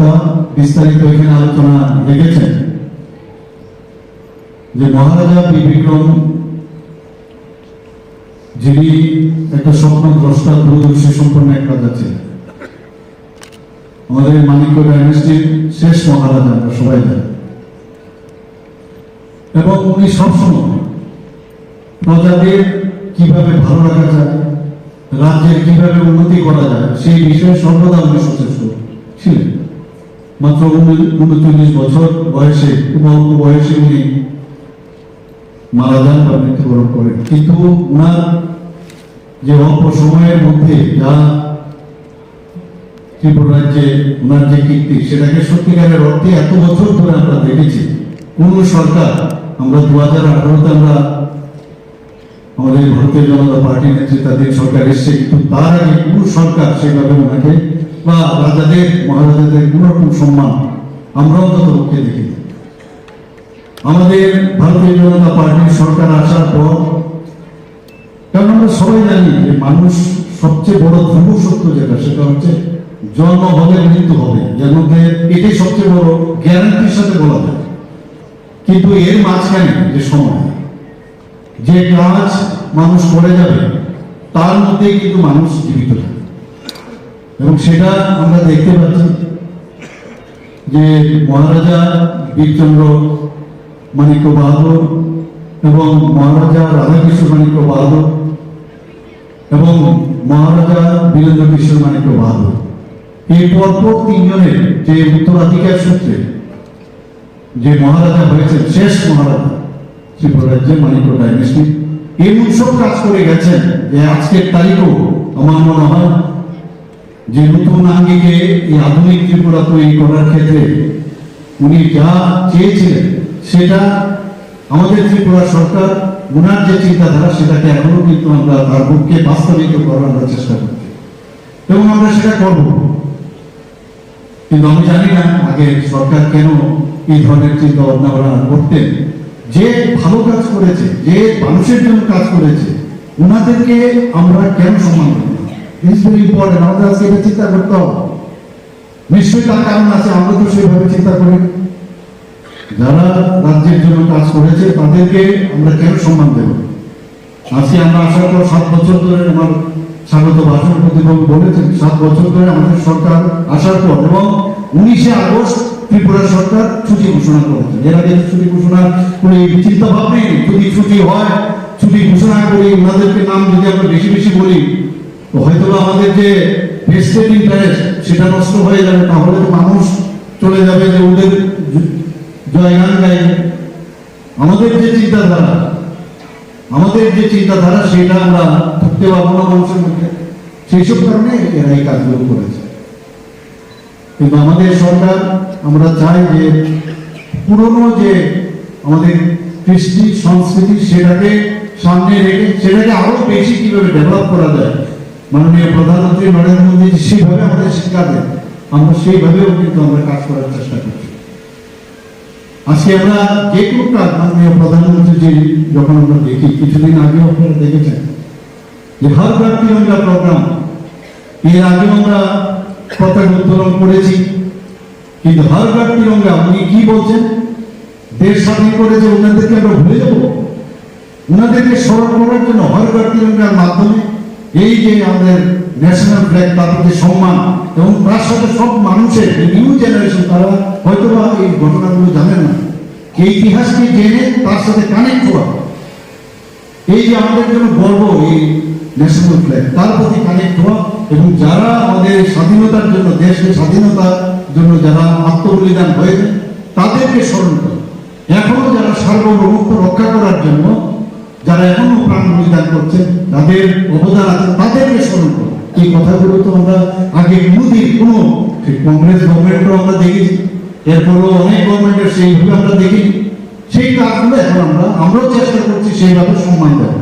বক্তা বিস্তারিত এখানে আলোচনা রেখেছেন। যে মহারাজা বি বিক্রম, যিনি একটা স্বপ্ন দ্রষ্টা, দূরদর্শী সম্পন্ন এক রাজা ছিলেন। আমাদের মানিক্য ডাইনেস্টির শেষ মহারাজা, আমরা সবাই জানি। এবং উনি সবসময় প্রজাদের কীভাবে ভালো রাখা যায়, রাজ্যের কীভাবে উন্নতি করা যায়, সেই বিষয়ে সর্বদা উনি সচেষ্ট ছিলেন। মাত্র উন- উনচল্লিশ বছর বয়সে অল্প বয়সে উনি মারা যান বা মৃত্যুবরণ করেন। কিন্তু উনার যে অল্প সময়ের মধ্যে যা ত্রিপুরা রাজ্যে ওনার যে কীর্তি, সেটাকে সত্যিকারের অর্থে এত বছর ধরে আমরা দেখেছি। কোন সরকার, আমরা দু হাজার আঠারোতে আমরা আমাদের ভারতীয় জনতা পার্টি নেতৃত্বাধীন সরকার এসছে, কিন্তু তার আগে কোন সরকার সেভাবে ওনাকে বা রাজাদের মহারাজাদের কোন রকম সম্মান আমরাও অন্তত পক্ষে দেখিনি আমাদের ভারতীয় জনতা পার্টির সরকার আসার পর, কারণ আমরা সবাই জানি যে মানুষ সবচেয়ে বড় ধ্রুব সত্য যেটা, সেটা হচ্ছে জন্ম হবে, মৃত্যু হবে। এর মধ্যে এটাই সবচেয়ে বড় গ্যারান্টির সাথে বলা যায়। কিন্তু এর মাঝখানে যে সময়, যে কাজ মানুষ করে যাবে, তার মধ্যেই কিন্তু মানুষ জীবিত থাকে। এবং সেটা আমরা দেখতে পাচ্ছি যে মহারাজা বীরচন্দ্র মানিক্য বাহাদুর এবং মহারাজা রাধাকৃষ্ণ মানিক্য বাহাদুর এবং মহারাজা বীরেন্দ্র কৃষ্ণ মানিক্য বাহাদুর এই পরপর তিনজনের যে উত্তরাধিকার সূত্রে যে মহারাজা হয়েছেন, শেষ মহারাজা ত্রিপুরা রাজ্যের মানিক্য ডাইনেস্টি, এমন সব কাজ করে গেছেন যে আজকের তারিখও আমার মনে হয় যে নতুন আঙ্গিকে এই আধুনিক ত্রিপুরা তৈরি করার ক্ষেত্রে উনি যা চেয়েছিলেন, সেটা আমাদের ত্রিপুরা সরকার, ওনার যে চিন্তাধারা, সেটাকে এখনও কিন্তু আমরা তার পক্ষে বাস্তবিত করার চেষ্টা করছি। এবং আমরা সেটা করব। কিন্তু আমি জানি না আগে সরকার কেন এই ধরনের চিন্তা ভাবনা করতেন। যে ভালো কাজ করেছে, যে মানুষের জন্য কাজ করেছে, ওনাদেরকে আমরা কেন সম্মান করি আমাদের আজকে চিন্তা নিশ্চয়ই তার আছে, আমরা তো সেইভাবে চিন্তা করি যারা রাজ্যের জন্য কাজ করেছে, তাদেরকে আমরা কেন সম্মান দেব? আজকে আমরা আসার পর সাত বছর ধরে আমার স্বাগত ভাষণ প্রতিবাবু বলেছেন, সাত বছর ধরে আমাদের সরকার আসার পর এবং উনিশে আগস্ট ত্রিপুরা সরকার ছুটি ঘোষণা করেছে। এর আগে ছুটি ঘোষণা করে চিন্তা ভাবনাই নেই। যদি ছুটি হয়, ছুটি ঘোষণা করি, ওনাদেরকে নাম যদি আমরা বেশি বেশি বলি হয়তো আমাদের যে ভেস্টেড ইন্টারেস্ট সেটা নষ্ট হয়ে যাবে, তাহলে তো মানুষ চলে যাবে যে ওদের জয়গান গাইবে। আমাদের যে চিন্তাধারা, আমাদের যে চিন্তাধারা, সেটা আমরা থাকতে পারব না মানুষের মধ্যে। সেই সব কারণে এরা এই কাজগুলো করেছে। কিন্তু আমাদের সরকার, আমরা চাই যে পুরনো যে আমাদের কৃষ্টি সংস্কৃতি, সেটাকে সামনে রেখে, সেটাকে আরও বেশি কীভাবে ডেভেলপ করা যায় মাননীয় প্রধানমন্ত্রী নরেন্দ্র মোদী সেভাবে আমাদের শিক্ষা দেন, আমরা সেইভাবেও কিন্তু আমরা কাজ করার চেষ্টা করছি। আজকে আমরা যে কোনো কাজ মাননীয় প্রধানমন্ত্রী যখন আমরা দেখি, কিছুদিন আগেও আপনারা দেখেছেন যে হর ঘর তিরঙ্গা প্রোগ্রাম এর আগে আমরা পতাকা উত্তোলন করেছি। কিন্তু হর ঘর তিরঙ্গা উনি কি বলছেন? দেশ স্বাধীন করেছে ওনাদেরকে আমরা ভুলে যাব? ওনাদেরকে স্মরণ করার জন্য হর তিরঙ্গার মাধ্যমে এই যে আমাদের ন্যাশনাল ফ্ল্যাগ তার প্রতি সম্মান এবং তার সাথে সব মানুষের নিউ জেনারেশন তারা হয়তো বা এই ঘটনাগুলো জানেন না। এই ইতিহাসকে জেনে তার সাথে কানেক্ট হওয়া। এই যে আমাদের জন্য গর্ব এই ন্যাশনাল ফ্ল্যাগ তার প্রতি কানেক্ট হওয়া এবং যারা আমাদের স্বাধীনতার জন্য, দেশকে স্বাধীনতার জন্য যারা আত্মবলিদান হয়েছে, তাদেরকে স্মরণ করা। এখনও যারা সার্বভৌমত্ব রক্ষা করার জন্য যারা এখনও প্রাণ বলিদান করছেন তাদের অবদান আছে, তাদেরকে স্মরণ করো। এই কথাগুলো তো আমরা আগে কোনোদিন কোনো কংগ্রেস গভর্নমেন্টও আমরা দেখেছি এরপরও অনেক গভর্নমেন্টের সেইভাবে আমরা দেখি সেই কাজগুলো এখন আমরা, আমরাও চেষ্টা করছি সেইভাবে সম্মান দেওয়া